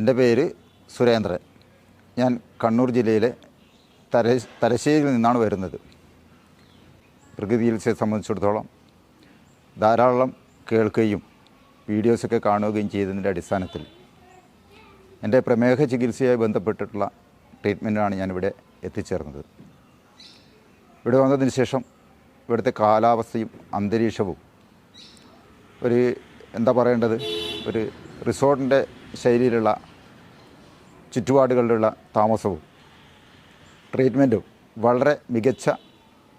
എന്റെ പേര് സുരേന്ദ്രൻ. ഞാൻ കണ്ണൂർ ജില്ലയിലെ തര തലശ്ശേരിയിൽ നിന്നാണ് വരുന്നത്. പ്രകൃതി ചികിത്സയെ സംബന്ധിച്ചിടത്തോളം ധാരാളം കേൾക്കുകയും വീഡിയോസൊക്കെ കാണുകയും ചെയ്തതിന്റെ അടിസ്ഥാനത്തിൽ എന്റെ പ്രമേഹ ചികിത്സയുമായി ബന്ധപ്പെട്ടിട്ടുള്ള ട്രീറ്റ്മെന്റാണ് ഞാനിവിടെ എത്തിച്ചേർന്നത്. ഇവിടെ വന്നതിന് ശേഷം ഇവിടുത്തെ കാലാവസ്ഥയും അന്തരീക്ഷവും ഒരു എന്താ പറയേണ്ടത്? ഒരു റിസോർട്ടിന്റെ ശൈലിയിലുള്ള ചുറ്റുപാടുകളിലുള്ള താമസവും ട്രീറ്റ്മെന്റും വളരെ മികച്ച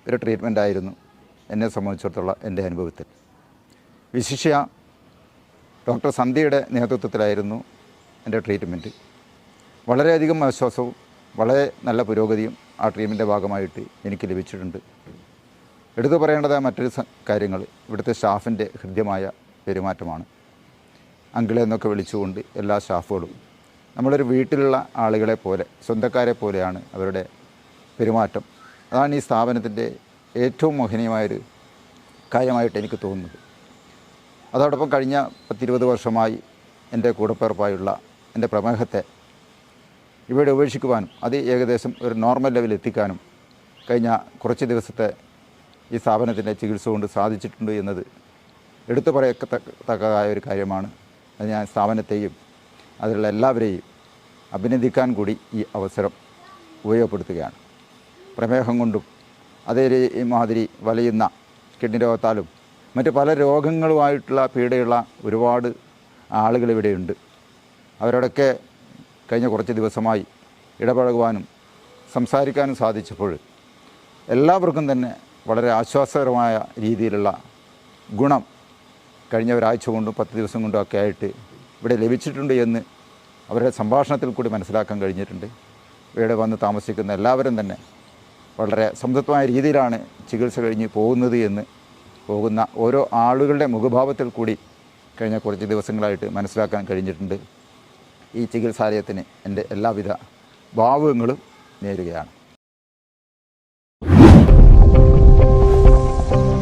ഒരു ട്രീറ്റ്മെന്റ് ആയിരുന്നു എന്നെ സംബന്ധിച്ചിടത്തോളം എന്റെ അനുഭവത്തിൽ. വിശിഷ്യ ഡോക്ടർ സന്ധ്യയുടെ നേതൃത്വത്തിലായിരുന്നു എന്റെ ട്രീറ്റ്മെന്റ് വളരെയധികം ആശ്വാസവും വളരെ നല്ല പുരോഗതിയും ആ ട്രീറ്റ്മെന്റിന്റെ ഭാഗമായിട്ട് എനിക്ക് ലഭിച്ചിട്ടുണ്ട്. എടുത്തു പറയേണ്ടതായ മറ്റൊരു കാര്യങ്ങൾ. ഇവിടുത്തെ സ്റ്റാഫിന്റെ ഹൃദ്യമായ പെരുമാറ്റമാണ്. അങ്കിളെ എന്നൊക്കെ വിളിച്ചുകൊണ്ട് എല്ലാ സ്റ്റാഫുകളും നമ്മളൊരു വീട്ടിലുള്ള ആളുകളെ പോലെ സ്വന്തക്കാരെ പോലെയാണ് അവരുടെ പെരുമാറ്റം. അതാണ് ഈ സ്ഥാപനത്തിന്റെ ഏറ്റവും മോഹനീയമായൊരു കാര്യമായിട്ട് എനിക്ക് തോന്നുന്നത്. അതോടൊപ്പം കഴിഞ്ഞ പത്തിരുപത് വർഷമായി എന്റെ കൂടപ്പിറപ്പായുള്ള എന്റെ പ്രമേഹത്തെ ഇവിടെ ഉപേക്ഷിക്കുവാനും അത് ഏകദേശം ഒരു നോർമൽ ലെവലിൽ എത്തിക്കാനും കഴിഞ്ഞ കുറച്ച് ദിവസത്തെ ഈ സ്ഥാപനത്തിന്റെ ചികിത്സ കൊണ്ട് സാധിച്ചിട്ടുണ്ട് എന്നത് എടുത്തു പറയത്തക്കതായ ഒരു കാര്യമാണ്. അത് ഞാൻ സ്ഥാപനത്തെയും അതിലുള്ള എല്ലാവരെയും അഭിനന്ദിക്കാൻ കൂടി ഈ അവസരം ഉപയോഗപ്പെടുത്തുകയാണ്. പ്രമേഹം കൊണ്ടും അതേ മാതിരി വലയുന്ന കിഡ്നി രോഗത്താലും മറ്റ് പല രോഗങ്ങളുമായിട്ടുള്ള പീഡയുള്ള ഒരുപാട് ആളുകൾ ഇവിടെയുണ്ട്. അവരോടൊക്കെ കഴിഞ്ഞ കുറച്ച് ദിവസമായി ഇടപഴകുവാനും സംസാരിക്കാനും സാധിച്ചപ്പോൾ എല്ലാവർക്കും തന്നെ വളരെ ആശ്വാസകരമായ രീതിയിലുള്ള ഗുണം കഴിഞ്ഞ ഒരാഴ്ച കൊണ്ടും പത്ത് ദിവസം കൊണ്ടും ഒക്കെ ആയിട്ട് ഇവിടെ ലഭിച്ചിട്ടുണ്ട് എന്ന് അവരുടെ സംഭാഷണത്തിൽ കൂടി മനസ്സിലാക്കാൻ കഴിഞ്ഞിട്ടുണ്ട്. ഇവിടെ വന്ന് താമസിക്കുന്ന എല്ലാവരും തന്നെ വളരെ സംതൃപ്തമായ രീതിയിലാണ് ചികിത്സ കഴിഞ്ഞ് പോകുന്നത് എന്ന് പോകുന്ന ഓരോ ആളുകളുടെ മുഖഭാവത്തിൽ കൂടി കഴിഞ്ഞ കുറച്ച് ദിവസങ്ങളായിട്ട് മനസ്സിലാക്കാൻ കഴിഞ്ഞിട്ടുണ്ട്. ഈ ചികിത്സാലയത്തിന് എന്റെ എല്ലാവിധ ഭാവങ്ങളും നേരുകയാണ്.